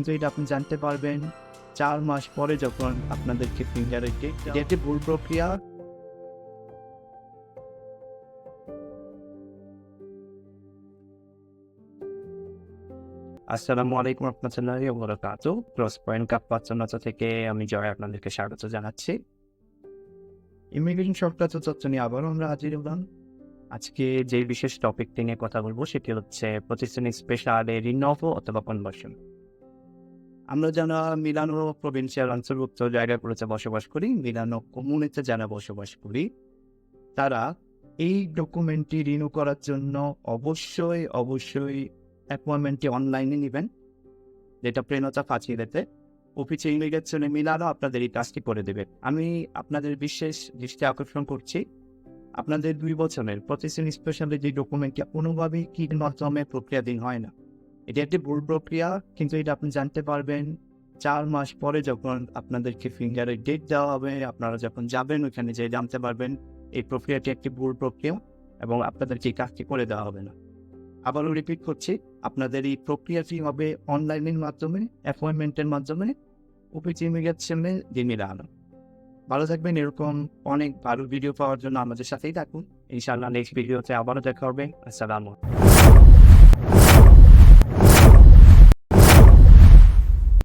কিন্তু এটা আপনি জানতে পারবেন চার মাস পরে যখন আপনাদেরকে ফিঙ্গারের এটা একটি ভুল প্রক্রিয়া। আসসালামু আলাইকুম রহমতুল্লাহি ওয়া বারাকাতুহু। ক্রস পয়েন্ট কাপ পাঁচনাচা থেকে আমি জয় আপনাদেরকে স্বাগত জানাচ্ছি। ইমিগ্রেশন সরকার চর্চা নিয়ে আবারও আমরা হাজির হলাম। আজকে যে বিশেষ টপিকটি নিয়ে কথা বলব সেটি হচ্ছে প্রতিষ্ঠানিক স্পেশালে রিনভো অথবা কনভার্সন আমরা যারা মিলানো প্রভিন্সিয়াল অন্তর্ভুক্ত জায়গাগুলোতে বসবাস করি, মিলানো কমিউনিতে যারা বসবাস করি, তারা এই ডকুমেন্টটি রিনিউ করার জন্য অবশ্যই অবশ্যই অ্যাপয়েন্টমেন্টটি অনলাইনে নেবেন। যেটা প্রেরণতা ফাঁচিয়েতে অফিসে ইমিগ্রেশনে মিলানো আপনাদের এই কাজটি করে দেবে। আমি আপনাদের বিশেষ দৃষ্টি আকর্ষণ করছি আপনাদের দুই বছরের, প্রতিষ্ঠান স্পেশালি যে ডকুমেন্টটি কোনোভাবেই কি মাধ্যমে প্রক্রিয়াধীন হয় না। এটি একটি ভুল প্রক্রিয়া, কিন্তু এটা আপনি জানতে পারবেন। চার মাস পরে যখন আপনাদেরকে ফিঙ্গারের ডেট দেওয়া হবে, আপনারা যখন যাবেন ওখানে যে জানতে পারবেন এই প্রক্রিয়াটি একটি ভুল প্রক্রিয়া এবং আপনাদেরকে এই কাজটি করে দেওয়া হবে না। আবারও রিপিট করছি, আপনাদের এই প্রক্রিয়াটি হবে অনলাইনের মাধ্যমে অ্যাপয়েন্টমেন্টের মাধ্যমে অফিস ইমিগ্রেশনে দিয়ে আনো ভালো থাকবেন, এরকম অনেক ভালো ভিডিও পাওয়ার জন্য আমাদের সাথেই থাকুন। ইনশাআল্লাহ নেক্সট ভিডিওতে আবারও দেখা হবে। আসসালামু আলাইকুম।